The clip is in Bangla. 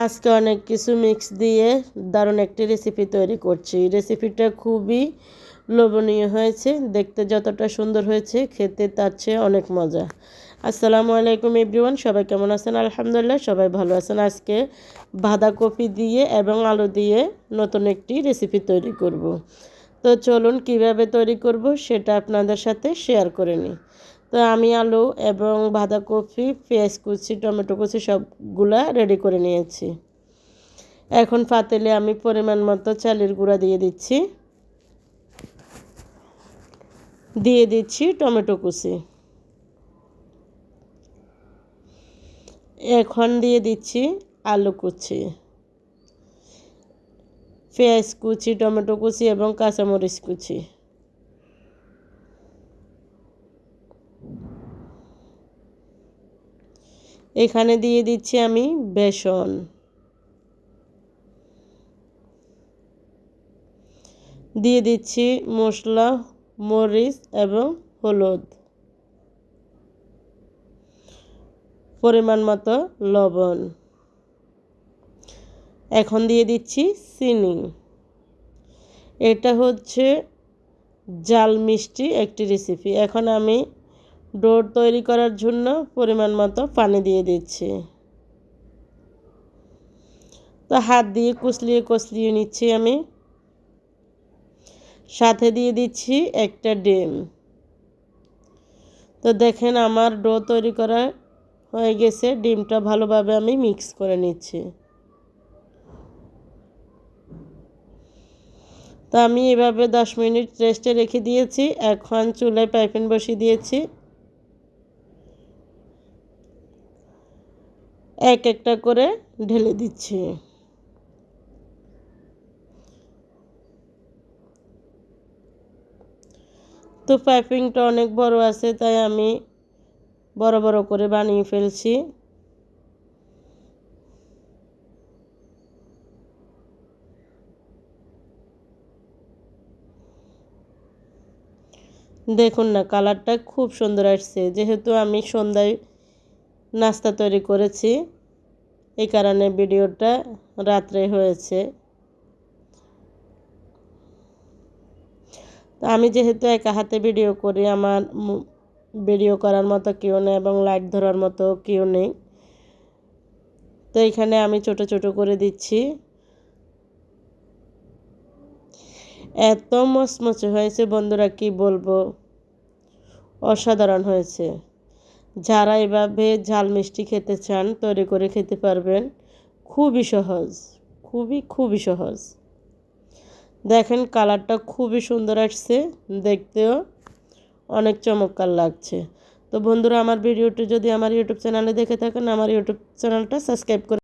আজকে অনেক কিছু মিক্স দিয়ে দারুণ একটি রেসিপি তৈরি করছি। রেসিপিটা খুবই লোভনীয় হয়েছে, দেখতে যতটা সুন্দর হয়েছে, খেতে তার চেয়ে অনেক মজা। আসসালামু আলাইকুম এভরিওয়ান সবাই কেমন আছেন? আলহামদুলিল্লাহ, সবাই ভালো আছেন। আজকে বাঁধাকপি দিয়ে এবং আলু দিয়ে নতুন একটি রেসিপি তৈরি করব। তো চলুন কীভাবে তৈরি করব সেটা আপনাদের সাথে শেয়ার করে নিই। তো আমি আলু এবং বাঁধাকপি, পেঁয়াজ কুচি, টমেটো কুচি সবগুলা রেডি করে নিয়েছি। এখন পাতেলে আমি পরিমাণ মতো চালের গুঁড়া দিয়ে দিচ্ছি। দিয়ে দিচ্ছি টমেটো কুচি। এখন দিয়ে দিচ্ছি আলু কুচি। পেঁয়াজ কুচি, টমেটো কুচি এবং কাঁচামরিচ কুচি। এখানে দিয়ে দিচ্ছি আমি বেসন। দিয়ে দিচ্ছি মশলা, মরিচ এবং হলুদ। পরিমাণ মতো লবণ। এখন দিয়ে দিচ্ছি চিনি। এটা হচ্ছে জাল মিষ্টি একটি রেসিপি এখন আমি ডোর তৈরি করার জন্য পরিমাণ মতো পানি দিয়ে দিচ্ছি। তো হাত দিয়ে কুচলিয়ে কচলিয়ে নিচ্ছি আমি। সাথে দিয়ে দিচ্ছি একটা ডিম। তো দেখেন আমার ডো তৈরি করা হয়ে গেছে। ডিমটা ভালোভাবে আমি মিক্স করে নিচ্ছি। তো আমি এভাবে দশ মিনিট রেস্টে রেখে দিয়েছি। এখন চুলায় পাইপেন বসিয়ে দিয়েছি। এক একটা করে ঢেলে দিচ্ছি। তো পাইপিংটা অনেক বড় আছে, তাই আমি বড় বড় করে বানিয়ে ফেলছি। দেখুন না, কালারটা খুব সুন্দর আসছে। যেহেতু আমি সন্ধ্যায় নাস্তা তৈরি করেছি এই কারণে ভিডিওটা রাত্রে হয়েছে। আমি যেহেতু একা হাতে ভিডিও করি, আমার ভিডিও করার মতো কেউ নেই এবং লাইট ধরার মতো কেউ নেই। তো এখানে আমি ছোট ছোট করে দিচ্ছি। এত মচমচে হয়েছে, বন্ধুরা কি বলব? অসাধারণ হয়েছে। যারা এভাবে ঝাল মিষ্টি খেতে চান, তৈরি করে খেতে পারবেন। খুবই সহজ, খুবই খুবই সহজ। দেখেন কালারটা খুবই সুন্দর আসছে, দেখতেও অনেক চমৎকার লাগছে। তো বন্ধুরা, আমার ভিডিওটি যদি আমার ইউটিউব চ্যানেলে দেখে থাকেন, আমার ইউটিউব চ্যানেলটা সাবস্ক্রাইব করে